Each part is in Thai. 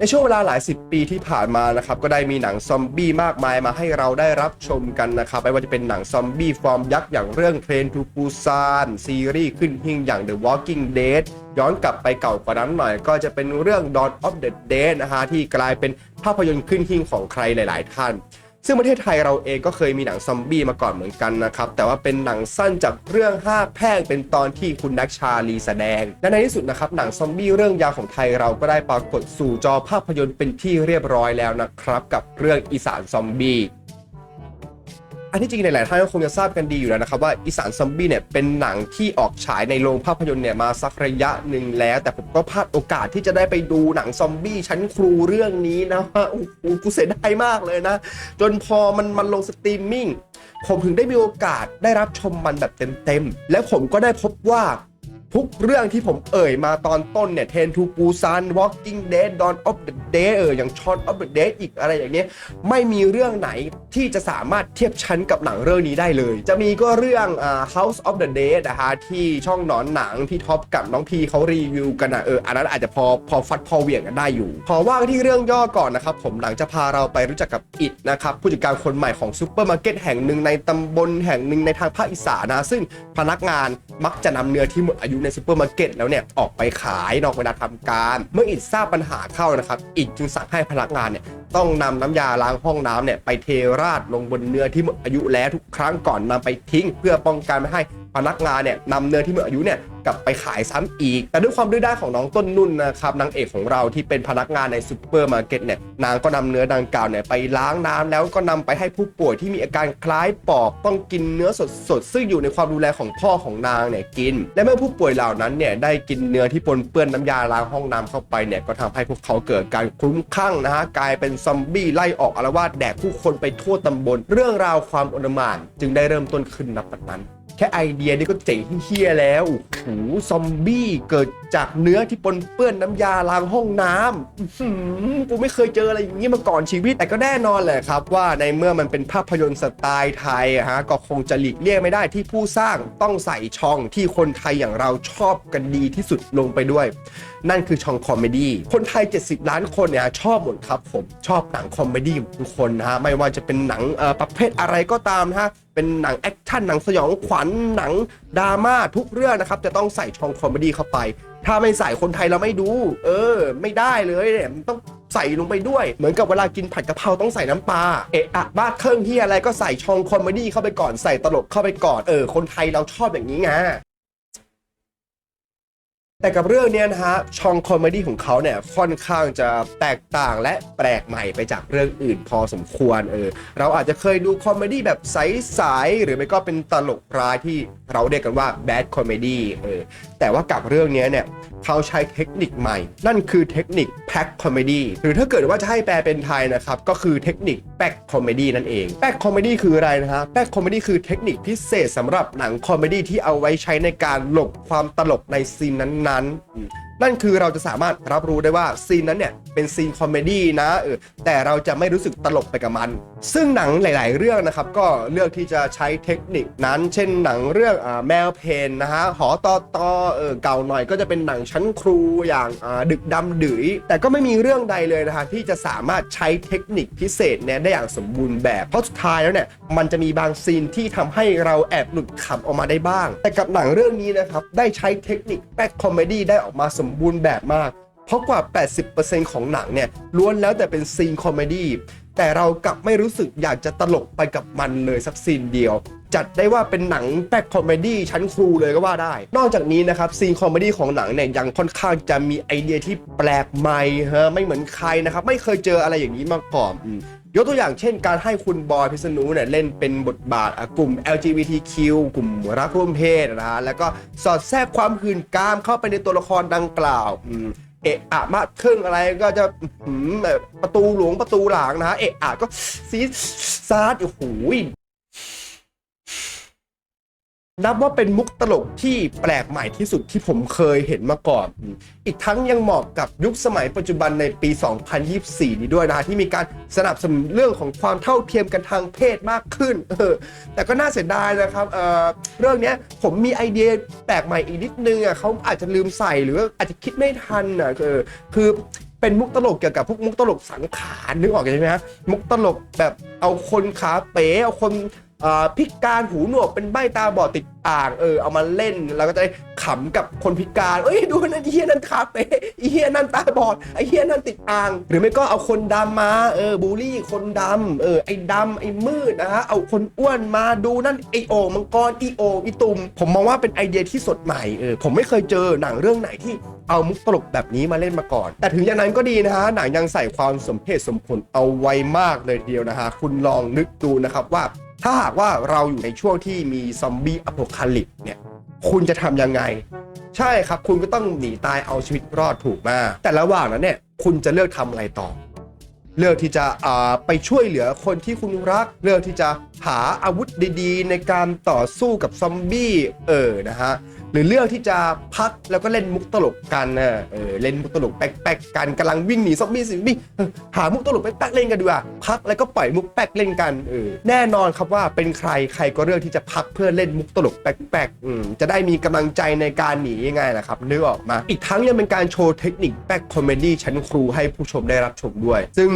ในช่วงเวลาหลายสิบปีที่ผ่านมานะครับก็ได้มีหนังซอมบี้มากมายมาให้เราได้รับชมกันนะครับไม่ว่าจะเป็นหนังซอมบี้ฟอร์มยักษ์อย่างเรื่องเทรนทูปูซานซีรีส์ขึ้นหิ่งอย่าง The Walking Dead ย้อนกลับไปเก่ากว่านั้นหน่อย ก็จะเป็นเรื่อง Dawn of the Dead นะฮะที่กลายเป็นภาพยนตร์ขึ้นหิ่งของใครหลาย ๆ ท่าน ซึ่งประเทศไทยเราเองก็เคยมีหนังซอมบี้มาก่อนเหมือนกันนะครับ แต่ว่าเป็นหนังสั้นจากเรื่องห้าแพร่งเป็นตอนที่คุณนักชาลีแสดง และในที่สุดนะครับหนังซอมบี้เรื่องยาวของไทยเราก็ได้ปรากฏสู่จอภาพยนตร์เป็นที่เรียบร้อยแล้วนะครับ กับเรื่องอีสานซอมบี้ อันที่จริงหลายๆท่านก็คงจะทราบกันดีอยู่แล้วนะครับว่าอีสานซอมบี้เนี่ยเป็นหนังที่ออกฉายในโรงภาพยนตร์เนี่ยมาสักระยะหนึ่งแล้ว แต่ผมก็พลาดโอกาสที่จะได้ไปดูหนังซอมบี้ชั้นครูเรื่องนี้นะว่าโอ้โหกูเสียดายมากเลยนะ จนพอมันมันลงสตรีมมิ่งผมถึงได้มีโอกาสได้รับชมมันแบบเต็มๆ และผมก็ได้พบว่า ทุกเรื่องที่ผมเอ่ยมาตอนต้นเนี่ยเทนทูปูซาน Walking Dead Dawn of the Dead เอออย่าง Shaun of the Dead อีกอะไรอย่างเงี้ยไม่มีเรื่องไหนที่จะสามารถเทียบชั้นกับหนังเรื่องนี้ได้เลย จะมีก็เรื่องอ่า House of the Dead นะฮะที่ช่องหนอนหนังที่ท็อปกับน้องพีเขารีวิวกันนะเอออันนั้นอาจจะพอพอฟัดพอเหวี่ยงกันได้อยู่ ขอว่าที่เรื่องย่อก่อนนะครับผมหลังจะพาเราไปรู้จักกับอิดนะครับผู้จัดการคนใหม่ของซูเปอร์มาร์เก็ตแห่งหนึ่งในตำบลแห่งหนึ่งในทางภาคอีสานนะซึ่งพนักงาน มักจะนำเนื้อที่หมดอายุในซูเปอร์มาร์เก็ตแล้วเนี่ยออกไปขายนอกเวลาทำการ เมื่ออิดทราบปัญหาเข้านะครับอิดจึงสั่งให้พนักงานเนี่ย ต้องนำน้ำยาล้างห้องน้ำเนี่ยไปเทราดลงบนเนื้อที่หมดอายุแล้วทุกครั้งก่อนนำไปทิ้ง เพื่อป้องกันไม่ให้พนักงานเนี่ยนำเนื้อที่หมดอายุเนี่ยกลับไปขายซ้ำอีก แต่ด้วยความดื้อด้านของน้องต้นนุ่นนะครับนางเอกของเราที่เป็นพนักงานในซูเปอร์มาร์เก็ตเนี่ยนางก็นำเนื้อดังกล่าวเนี่ยไปล้างน้ำแล้วก็นำไปให้ผู้ป่วยที่มีอาการคล้ายปอบต้องกินเนื้อสดๆซึ่งอยู่ในความดูแลของพ่อของนางเนี่ยกิน และเมื่อผู้ป่วยเหล่านั้นเนี่ยได้กินเนื้อที่ปนเปื้อนน้ำยาล้างห้องน้ำเข้าไปเนี่ยก็ทำให้พวกเขาเกิดการคลุ้มคลั่งนะฮะกลายเป็นซอมบี้ไล่ออกอารวาสแดกผู้คนไปทั่วตำบล เรื่องราวความอลหมานจึงได้เริ่มต้นขึ้นนับแต่นั้น แค่ไอเดียนี่ก็เจ๋งเฮี้ยแล้วโอ้โหซอมบี้เกิดจากเนื้อที่ปนเปื้อนน้ำยาล้างห้องน้ำหือกูไม่เคยเจออะไรอย่างนี้มาก่อนชีวิต แต่ก็แน่นอนแหละครับ ว่าในเมื่อมันเป็นภาพยนตร์สไตล์ไทยอะฮะก็คงจะหลีกเลี่ยงไม่ได้ที่ผู้สร้างต้องใส่ช่องที่คนไทยอย่างเราชอบกันดีที่สุดลงไปด้วย นั่นคือช่องคอมเมดี้คนไทย 70 ล้านคนเนี่ยชอบหมดครับผมชอบหนังคอมเมดี้ทุกคนนะฮะไม่ว่าจะเป็นหนังประเภทอะไรก็ตามนะฮะ เป็นหนังแอคชั่นหนังสยองขวัญหนังดราม่าทุกเรื่องนะครับ จะต้องใส่ช่องคอมเมดี้เข้าไป ถ้าไม่ใส่คนไทยเราไม่ดู เออ ไม่ได้เลยเนี่ยมันต้องใส่ลงไปด้วย เหมือนกับเวลากินผัดกะเพราต้องใส่น้ำปลาเอะอะบ้าเครื่องที่อะไรก็ใส่ช่องคอมเมดี้เข้าไปก่อนใส่ตลกเข้าไปก่อนเออคนไทยเราชอบอย่างนี้ไง แต่กับเรื่องนี้นะฮะช่องคอมเมดี้ของเขาเนี่ยค่อนข้างจะแตกต่างและแปลกใหม่ไปจากเรื่องอื่นพอสมควรเออเราอาจจะเคยดูคอมเมดี้แบบใสๆหรือไม่ก็เป็นตลกร้ายที่เราเรียกกันว่าแบดคอมเมดี้เออแต่ว่ากับเรื่องนี้เนี่ยเขาใช้เทคนิคใหม่ นั่นคือเทคนิคแพ็คคอมเมดี้หรือถ้าเกิดว่าจะให้แปลเป็นไทยนะครับก็คือเทคนิคแป๊กคอมเมดี้นั่นเองแป๊กคอมเมดี้คืออะไรนะฮะแป๊กคอมเมดี้คือเทคนิคพิเศษสำหรับหนังคอมเมดี้ที่เอาไว้ใช้ในการหลบความตลกในซีนนั้นนั้น นั่นคือเราจะสามารถรับรู้ได้ว่าซีนนั้นเนี่ยเป็นซีนคอมเมดี้นะเออแต่เราจะไม่รู้สึกตลกไปกับมัน ซึ่งหนังหลาย ๆ เรื่องนะครับก็เลือกที่จะใช้เทคนิคนั้น เช่นหนังเรื่องอแมวเพนนะฮะหอตอตอเออเก่าหน่อยก็จะเป็นหนังชั้นครูอย่างาดึกดำดื๋ยแต่ก็ไม่มีเรื่องใดเลยนะฮะที่จะสามารถใช้เทคนิคพิเศษเนี่ยได้อย่างสมบูรณ์แบบเพราะสุดท้ายแล้วเนี่ยมันจะมีบางซีนที่ทำให้เราแอบหลุดขำออกมาได้บ้าง แต่กับหนังเรื่องนี้นะครับได้ใช้เทคนิคแบ็คคอมเมดี้ได้ออกมาสมมบูรณ์แบบมาก เพราะกว่า 80%ของหนังเนี่ยล้วนแล้วแต่เป็นซีนคอมเมดี้แต่เรากลับไม่รู้สึกอยากจะตลกไปกับมันเลยสักซีนเดียว จัดได้ว่าเป็นหนังแบ็คคอมเมดี้ชั้นครูเลยก็ว่าได้ นอกจากนี้นะครับซีนคอมเมดี้ของหนังเนี่ยยังค่อนข้างจะมีไอเดียที่แปลกใหม่ฮะไม่เหมือนใครนะครับไม่เคยเจออะไรอย่างนี้มาก่อน ยกตัวอย่างเช่น การให้คุณบอยพิษณุเนี่ยเล่นเป็นบทบาทกลุ่ม LGBTQ กลุ่มรักร่วมเพศนะฮะแล้วก็สอดแทรกความหื่นกามเข้าไปในตัวละครดังกล่าวเอะอะมาเครื่องอะไรก็จะประตูหลวงประตูหลังนะฮะเอะอะก็ซีซาดโอ้โห นับว่าเป็นมุกตลกที่แปลกใหม่ที่สุดที่ผมเคยเห็นมาก่อน อีกทั้งยังเหมาะกับยุคสมัยปัจจุบันในปี 2024 นี้ด้วยนะฮะที่มีการสนับสนุนเรื่องของความเท่าเทียมกันทางเพศมากขึ้นเออแต่ก็น่าเสียดายนะครับเออเรื่องนี้ผมมีไอเดียแปลกใหม่อีกนิดนึงอะเขาอาจจะลืมใส่หรือว่าอาจจะคิดไม่ทันอะเออคือเป็นมุกตลกเกี่ยวกับพวกมุกตลกสังขารนึกออกใช่ไหมฮะมุกตลกแบบเอาคนขาเป๋เอาคน พิการหูหนวกเป็นใบตาบอดติดอ่างเออเอามาเล่นแล้วก็จะได้ขำกับคนพิการ เอ้ยดูนั่นเฮียนั่นขาเป๋ไอ้เฮียนั่นตาบอดไอเฮียนั่นติดอ่าง หรือไม่ก็เอาคนดำมาเออบูลลี่คนดำเออไอดำไอมืดนะฮะเอาคนอ้วนมาดูนั่นไอโอ่งมังกรอีโอ่งอีตุ่มผมมองว่าเป็นไอเดียที่สดใหม่เออผมไม่เคยเจอหนังเรื่องไหนที่เอามุกตลกแบบนี้มาเล่นมาก่อน แต่ถึงอย่างนั้นก็ดีนะฮะหนังยังใส่ความสมเหตุสมผลเอาไว้มากเลยทีเดียวนะฮะคุณลองนึกดูนะครับว่า ถ้าหากว่าเราอยู่ในช่วงที่มีซอมบี้อโพคาลิปเนี่ย คุณจะทำยังไง ใช่ครับ คุณก็ต้องหนีตายเอาชีวิตรอดถูกมากแต่ระหว่างนั้นเนี่ย คุณจะเลือกทำอะไรต่อ เลือกที่จะไปช่วยเหลือคนที่คุณรัก เลือกที่จะหาอาวุธดีๆ ในการต่อสู้กับซอมบี้ เออ นะฮะ หรือเลือกที่จะพักแล้วก็เล่นมุกตลกกันนะเออเล่นมุกตลกแป๊กๆกันกำลังวิ่งหนีซอมบี้ซอมบี้หามุกตลกแป๊กๆเล่นกันดีกว่าพักแล้วก็ปล่อยมุกแป๊กเล่นกันเออแน่นอนครับว่าเป็นใครใครก็เลือกที่จะพักเพื่อเล่นมุกตลกแป๊กๆจะได้มีกำลังใจในการหนียังไงล่ะครับนึกออกมา อีกทั้งยังเป็นการโชว์เทคนิคแป๊กคอมเมดี้ชั้นครูให้ผู้ชมได้รับชมด้วย ซึ่ง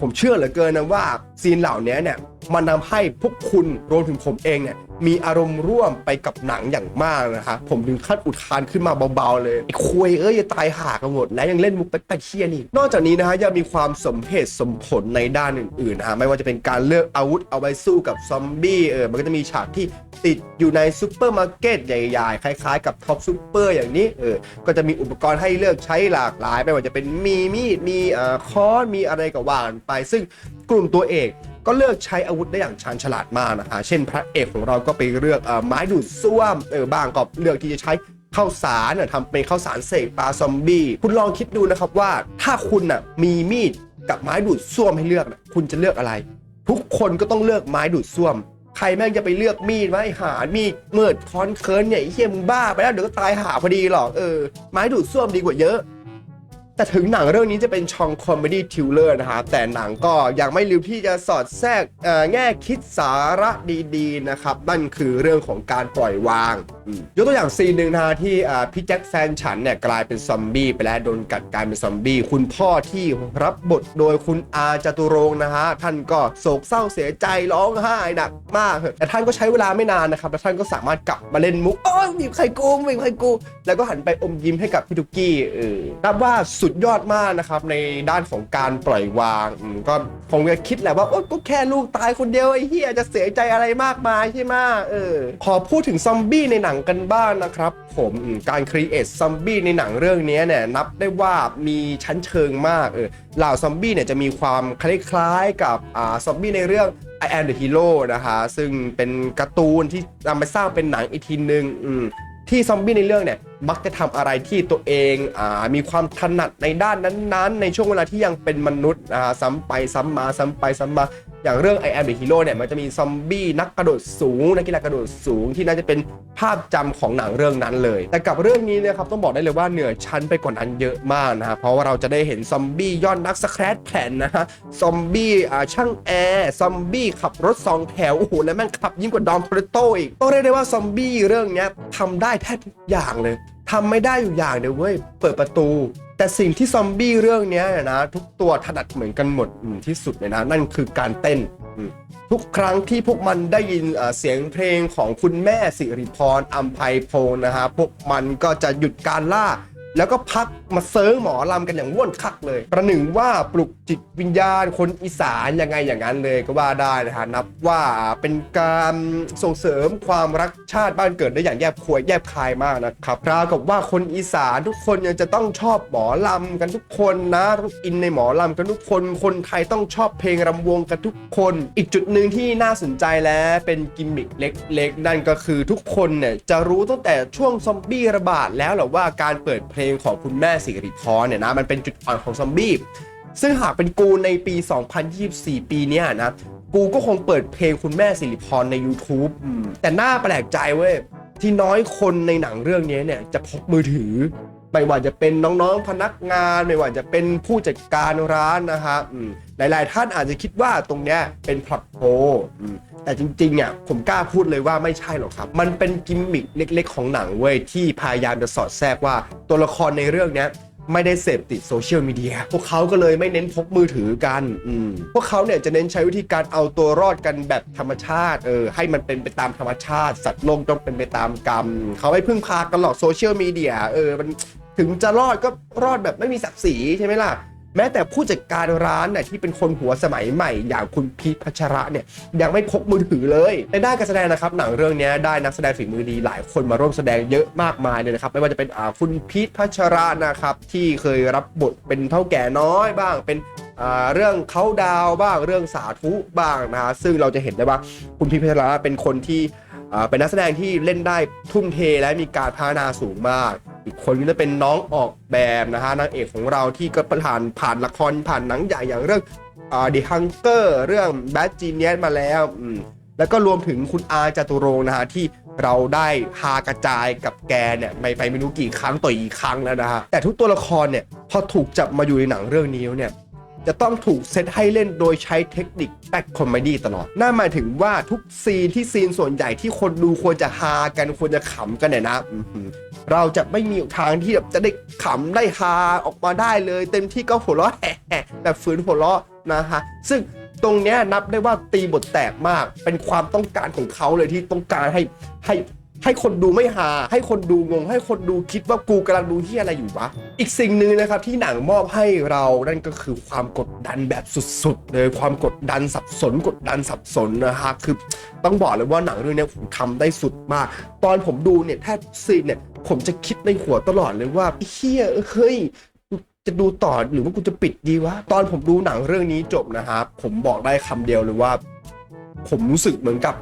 ผมเชื่อเหลือเกินนะว่าซีนเหล่านี้เนี่ย มันนำให้พวกคุณรวมถึงผมเองเนี่ยมีอารมณ์ร่วมไปกับหนังอย่างมากนะคะผมถึงขั้นอุทานขึ้นมาเบาๆเลยไอ้คุยเอ้ยจะตายห่ากันหมดแล้วยังเล่นมุกแป๊กๆเชียนี่นอกจากนี้นะฮะยังมีความสมเหตุสมผลในด้านอื่นๆนะฮะไม่ว่าจะเป็นการเลือกอาวุธเอาไว้สู้กับซอมบี้เออมันก็จะมีฉากที่ติดอยู่ในซูเปอร์มาร์เก็ตใหญ่ๆ คล้ายๆ กับท็อปซูเปอร์อย่างนี้เออก็จะมีอุปกรณ์ให้เลือกใช้หลากหลาย ไม่ว่าจะเป็นมีมีดมีอ่อค้อนมีอะไรก็ว่ากันไป ซึ่งกลุ่มตัวเอก ก็เลือกใช้อาวุธได้อย่างชาญฉลาดมากนะฮะเช่นพระเอกของเราก็ไปเลือกเอ่อไม้ดูดซ่วมเออบางก็เลือกที่จะใช้ข้าวสารน่ะทำเป็นข้าวสารเสกปลาซอมบี้คุณลองคิดดูนะครับว่าถ้าคุณน่ะมีมีดกับไม้ดูดซ่วมให้เลือกน่ะคุณจะเลือกอะไร ทุกคนก็ต้องเลือกไม้ดูดซ่วม ใครแม่งจะไปเลือกมีดไม้หามีดเมิดค้อนเคิร์นเนี่ยไอเฮียมึงบ้าไปแล้วเดี๋ยวก็ตายหาพอดีหรอกเออไม้ดูดซ่วมดีกว่าเยอะ แต่ถึงหนังเรื่องนี้จะเป็นช่องคอมเมดี้ทิวเลอร์นะฮะแต่หนังก็ยังไม่ลืมที่จะสอดแทรกแง่คิดสาระดีๆนะครับนั่นคือเรื่องของการปล่อยวาง ยกตัวอย่างซีนหนึ่งนะฮะที่อ่าพี่แจ็คแฟนฉันเนี่ยกลายเป็นซอมบี้ไปแล้วโดนกัดกลายเป็นซอมบี้คุณพ่อที่รับบทโดยคุณอาจตุรงค์นะฮะท่านก็โศกเศร้าเสียใจร้องไห้หนักมากแต่ท่านก็ใช้เวลาไม่นานนะครับแล้วท่านก็สามารถกลับมาเล่นมุกโอ้ยมีใครกูมีใครกู แล้วก็หันไปอมยิ้มให้กับพี่ทุกกี้เออนับว่าสุดยอดมากนะครับในด้านของการปล่อยวางอืมก็คงจะคิดแหละว่าโอ๊ยก็แค่ลูกตายคนเดียวไอ้เฮียจะเสียใจอะไรมากมายใช่ไหมเออขอพูดถึงซอมบี้ในหนังกันบ้างนะครับ ผมการครีเอทซอมบี้ในหนังเรื่องนี้เนี่ยนับได้ว่ามีชั้นเชิงมากเออเหล่าซอมบี้เนี่ยจะมีความคล้ายๆกับอ่าซอมบี้ในเรื่อง I am the hero นะคะซึ่งเป็นการ์ตูนที่นำไปสร้างเป็นหนังอีกทีหนึ่งที่ซอมบี้ในเรื่องเนี่ยมักจะทำอะไรที่ตัวเองอมีความถนัดในด้านนั้นๆ ในช่วงเวลาที่ยังเป็นมนุษย์ซ้ำไปซ้ำมาซ้ำไปซ้ำมา อย่างเรื่อง I am the hero เนี่ยมันจะมีซอมบี้นักกระโดดสูงนักกีฬากระโดดสูงที่น่าจะเป็นภาพจำของหนังเรื่องนั้นเลย แต่กับเรื่องนี้นี่ยครับต้องบอกได้เลยว่าเหนือชั้นไปกว่านั้นเยอะมากนะฮะเพราะว่าเราจะได้เห็นซอมบี้ยอดนักสแครตแผ่นนะฮะซอมบี้ช่างแอร์ซอมบี้ขับรถสองแถวโอ้โหแล้วแม่งขับยิ่งกว่าดอมโทเรโตอีกต้องเรียกได้ว่าซอมบี้เรื่องนี้ทำได้แทบทุกอย่างเลยทำไม่ได้อยู่อย่างเดียวเว้ยเปิดประตู แต่สิ่งที่ซอมบี้เรื่องนี้เนี่ยนะ ทุกตัวถนัดเหมือนกันหมดที่สุดเลยนะ นั่นคือการเต้น ทุกครั้งที่พวกมันได้ยินเสียงเพลงของคุณแม่สิริพรอัมไพพงนะฮะพวกมันก็จะหยุดการล่า แล้วก็พักมาเซิร์งหมอลำกันอย่างว่วนคักเลย ประหนึ่งว่าปลุกจิตวิญญาณคนอีสานยังไงอย่างนั้นเลยก็ว่าได้นะฮะนับว่าเป็นการส่งเสริมความรักชาติบ้านเกิดได้อย่างแยบควยแยบคายมากนะครับราวกับว่าคนอีสานทุกคนยังจะต้องชอบหมอลำกันทุกคนนะต้องอินในหมอลำกันทุกคน คนไทยต้องชอบเพลงรำวงกันทุกคน อีกจุดหนึ่งที่น่าสนใจและเป็นกิมมิคเล็กๆ นั่นก็คือทุกคนเนี่ยจะรู้ตั้งแต่ช่วงซอมบี้ระบาดแล้วหละว่าการเปิดเพลงของคุณแม่สิริพรเนี่ยนะมันเป็นจุดอ่อนของซอมบี้ซึ่งหากเป็นกูในปี 2024 ปีเนี้ยนะ กูก็คงเปิดเพลงคุณแม่สิริพรใน YouTube อืมแต่น่าแปลกใจเว้ย ที่น้อยคนในหนังเรื่องนี้เนี่ยจะพกมือถือ ไม่ว่าจะเป็นน้องๆพนักงาน ไม่ว่าจะเป็นผู้จัดการร้านนะฮะหลายๆ ท่านอาจจะคิดว่าตรงเนี้ยเป็นพล็อตโฮแต่จริงๆอะผมกล้าพูดเลยว่าไม่ใช่หรอกครับ มันเป็นกิมมิคเล็ก ๆ ของหนังเว้ยที่พยายามจะสอดแทรกว่าตัวละครในเรื่องเนี้ยไม่ได้เสพติดโซเชียลมีเดีย พวกเขาก็เลยไม่เน้นพกมือถือกันอพวกเขาเนี่ยจะเน้นใช้วิธีการเอาตัวรอดกันแบบธรรมชาติ เออ ให้มันเป็นไปตามธรรมชาติ สัตว์โลกต้องเป็นไปตามกรรม เขาไม่พึ่งพากันหรอกโซเชียลมีเดีย เออ มัน ถึงจะรอดก็รอดแบบไม่มีศักดิ์ศรีใช่ไหมล่ะ แม้แต่ผู้จัดการร้านน่ะที่เป็นคนหัวสมัยใหม่อย่างคุณพีทพัชระเนี่ยยังไม่พกมือถือเลยในด้านการแสดงนะครับหนังเรื่องนี้ได้นักแสดงฝีมือดีหลายคนมาร่วมแสดงเยอะมากมายเลยนะครับไม่ว่าจะเป็นคุณพีทพัชระนะครับที่เคยรับบทเป็นเท่าแก่น้อยบ้างเป็นเรื่องเขาดาวบ้างเรื่องสาธุบ้างนะฮะซึ่งเราจะเห็นได้ว่าคุณพีทพัชระเป็นคนที่เป็นนักแสดงที่เล่นได้ทุ่มเทและมีการพัฒนาสูงมาก อีกคนก็จะเป็นน้องออกแบบนะฮะนางเอกของเราที่ก็ผ่านผ่านละครผ่านหนังใหญ่อย่างเรื่องอ่า The Hunger เรื่อง Bad Genius มาแล้วอืมแล้วก็รวมถึงคุณอาจตุรงค์นะฮะที่เราได้ฮากระจายกับแกเนี่ยไปไปไม่รู้กี่ครั้งต่ออีกครั้งแล้วนะฮะแต่ทุกตัวละครเนี่ยพอถูกจับมาอยู่ในหนังเรื่องนี้เนี่ย จะต้องถูกเซตให้เล่นโดยใช้เทคนิคแบ็คคอมเมดี้ตลอดนั่นหมายถึงว่าทุกซีนที่ซีนส่วนใหญ่ที่คนดูควรจะฮากันควรจะขำกันเนี่ยนะเราจะไม่มีทางที่แบบจะได้ขำได้ฮาออกมาได้เลย เต็มที่ก็หัวเราะแหะๆแบบฝืนหัวเราะนะฮะซึ่งตรงนี้นับได้ว่าตีบทแตกมากเป็นความต้องการของเขาเลยที่ต้องการให้ให้ ให้คนดูไม่หา ให้คนดูงง ให้คนดูคิดว่ากูกำลังดูที่อะไรอยู่วะ อีกสิ่งหนึ่งนะครับที่หนังมอบให้เรานั่นก็คือความกดดันแบบสุดๆเลยความกดดันสับสน กดดันสับสนนะฮะคือต้องบอกเลยว่าหนังเรื่องนี้ผมทำได้สุดมาก ตอนผมดูเนี่ยแทบซีนเนี่ยผมจะคิดในหัวตลอดเลยว่าเฮียเฮ้ยจะดูต่อหรือว่ากูจะปิดดีวะตอนผมดูหนังเรื่องนี้จบนะครับผมบอกได้คำเดียวเลยว่า ผมรู้สึกเหมือนกับ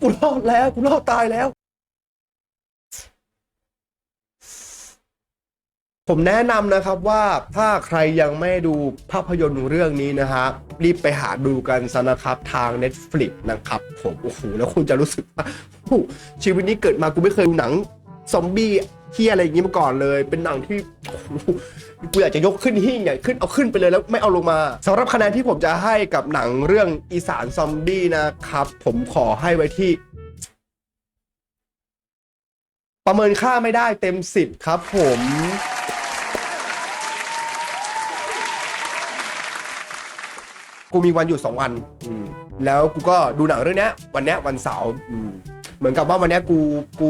กูรอดแล้วกูรอดตายแล้ว ผมแนะนำนะครับว่าถ้าใครยังไม่ดูภาพยนตร์เรื่องนี้นะครับรีบไปหาดูกันซะนะครับทาง Netflix นะครับผมโอ้โหแล้วคุณจะรู้สึกว่าชีวิตนี้เกิดมากูไม่เคยดูหนัง ซอมบี้ เที่อะไรอย่างนี้มาก่อนเลย เป็นหนังที่กูอยากจะยกขึ้นหิ้งอยากขึ้นเอาขึ้นไปเลยแล้วไม่เอาลงมาสำหรับคะแนนที่ผมจะให้กับหนังเรื่องอีสานซอมบี้นะครับ ผมขอให้ไว้ที่ ประเมินค่าไม่ได้เต็มสิบครับผมกูมีวันหยุดสองวัน แล้วกูก็ดูหนังเรื่องนี้วันนี้วันเสาร์เหมือนกับว่าวันนี้กูกู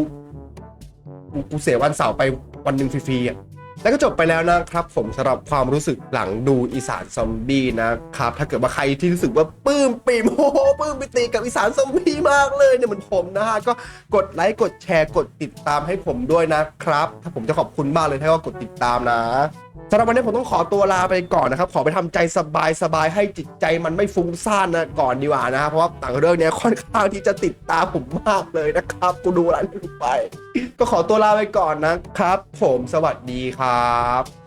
กูกูเสียวันเสาร์ไปวันหนึ่งฟรีๆอะแล้วก็จบไปแล้วนะครับ ผมสำหรับความรู้สึกหลังดูอีสานซอมบี้นะครับ ถ้าเกิดว่าใครที่รู้สึกว่าปื้มปิมโอ้โหปื้มปิติกับอีสานซอมบี้มากเลยเนี่ยเหมือนผมนะฮะก็กดไลค์กดแชร์กดติดตามให้ผมด้วยนะครับ ถ้าผมจะขอบคุณมากเลยถ้าว่ากดติดตามนะ สำหรับวันนี้ผมต้องขอตัวลาไปก่อนนะครับ ขอไปทำใจสบายสบายให้จิตใจมันไม่ฟุ้งซ่านนะก่อนดีกว่านะครับเพราะว่าหนังเรื่องเนี้ยค่อนข้างที่จะติดตาผมมากเลยนะครับกูดูอะไรไม่รู้ไป ก็ขอตัวลาไปก่อนนะครับ ผมสวัสดีครับ